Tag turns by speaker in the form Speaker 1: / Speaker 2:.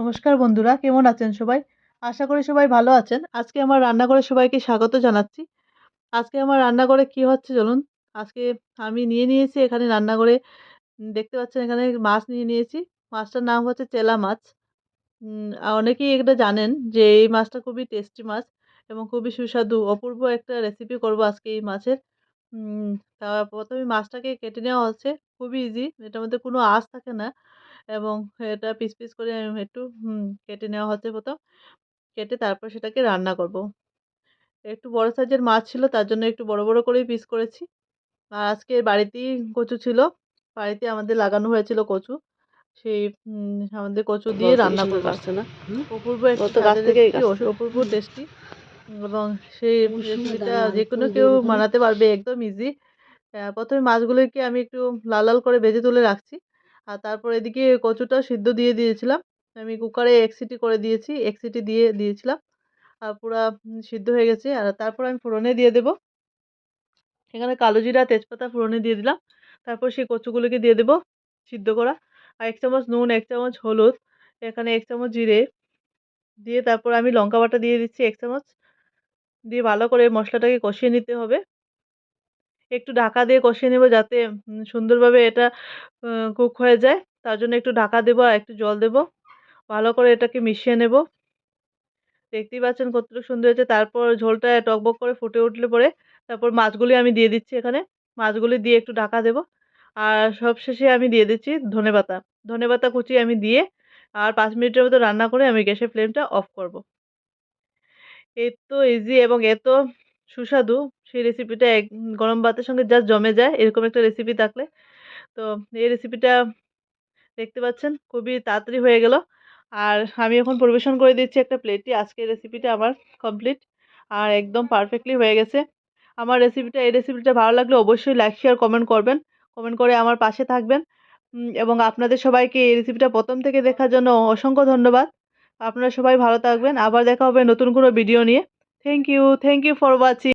Speaker 1: নমস্কার বন্ধুরা, কেমন আছেন সবাই? আশা করি সবাই ভালো আছেন। আজকে আমার রান্নাঘরে সবাইকে স্বাগত জানাচ্ছি। আজকে আমার রান্নাঘরে কি হচ্ছে চলুন? আজকে আমি নিয়ে নিয়েছি এখানে রান্নাঘরে দেখতে পাচ্ছেন এখানে মাছ নিয়ে নিয়েছি। মাছটার নাম হচ্ছে চেলা মাছ। অনেকেই এটা জানেন যে এই মাছটা খুবই টেস্টি মাছ এবং খুবই সুস্বাদু। অপূর্ব একটা রেসিপি করব আজকে এই মাছের। তা প্রথমে মাছটাকে কেটে নেওয়া হচ্ছে। খুবই ইজি এটার মধ্যে কোনো আঁশ থাকে না। এবং এটা পিস পিস করে আমি একটু কেটে নেওয়া হচ্ছে প্রথম। কেটে তারপর সেটাকে রান্না করব। একটু বড় সাইজের মাছ ছিল তার জন্য একটু বড় বড় করেই পিস করেছি। আর আজকে বাড়িতেই কচু ছিল। বাড়িতে আমাদের লাগানো হয়েছিল কচু। সেই আমাদের কচু দিয়ে রান্না করব।
Speaker 2: পারছে না?
Speaker 1: অপূর্ব। অপূর্ব টেস্টি। এবং সেই রেসিপিটা যে কোনো কেউ। বানাতে পারবে একদম ইজি প্রথমে মাছগুলোকে আমি একটু লাল লাল করে ভেজে তুলে রাখছি। আর তারপর এদিকে কচুটা সিদ্ধ দিয়ে দিয়েছিলাম। আমি কুকারে এক সিটি করে দিয়েছি, এক সিটি দিয়ে দিয়েছিলাম। আর পুরা সিদ্ধ হয়ে গেছে। আর তারপর আমি ফোড়নে দিয়ে দেবো। এখানে কালো জিরা, তেজপাতা ফোড়নে দিয়ে দিলাম। তারপর সেই কচুগুলোকে দিয়ে দেবো সিদ্ধ করা। আর এক চামচ নুন, এক চামচ হলুদ, এখানে এক চামচ জিরে দিয়ে তারপর আমি লঙ্কা বাটা দিয়ে দিচ্ছি। এক চামচ দিয়ে ভালো করে মশলাটাকে কষিয়ে নিতে হবে। একটু ঢাকা দিয়ে কষিয়ে নেব যাতে সুন্দরভাবে এটা কুক হয়ে যায়। তার জন্য একটু ঢাকা দেবো আর একটু জল দেবো। ভালো করে এটাকে মিশিয়ে নেব। দেখতেই পাচ্ছেন কতটা সুন্দর হয়েছে। তারপর ঝোলটা টকবক করে ফুটে উঠলে পরে তারপর মাছগুলি আমি দিয়ে দিচ্ছি এখানে। মাছগুলি দিয়ে একটু ঢাকা দেব। আর সবশেষে আমি দিয়ে দিচ্ছি ধনেপাতা ধনেপাতা কুচি আমি দিয়ে আর পাঁচ মিনিটের মতো রান্না করে আমি গ্যাসের ফ্লেমটা অফ করব। এত ইজি এবং এত সুস্বাদু। সেই রেসিপিটা এক, গরম ভাতের সঙ্গে জাস্ট জমে যায়, এরকম একটা রেসিপি থাকলে। তো এই রেসিপিটা দেখতে পাচ্ছেন, খুবই তাড়াতাড়ি হয়ে গেল। আর আমি এখন পরিবেশন করে দিচ্ছি একটা প্লেটে আজকের রেসিপিটা আমার কমপ্লিট আর একদম পারফেক্টলি হয়ে গেছে। আমার রেসিপিটা এই রেসিপিটা ভালো লাগলে অবশ্যই লাইক শেয়ার কমেন্ট করবেন। কমেন্ট করে আমার পাশে থাকবেন। এবং আপনাদের সবাইকে এই রেসিপিটা প্রথম থেকে দেখার জন্য অসংখ্য ধন্যবাদ। আপনারা সবাই ভালো থাকবেন। আবার দেখা হবে নতুন কোনো ভিডিও নিয়ে। Thank you thank you for watching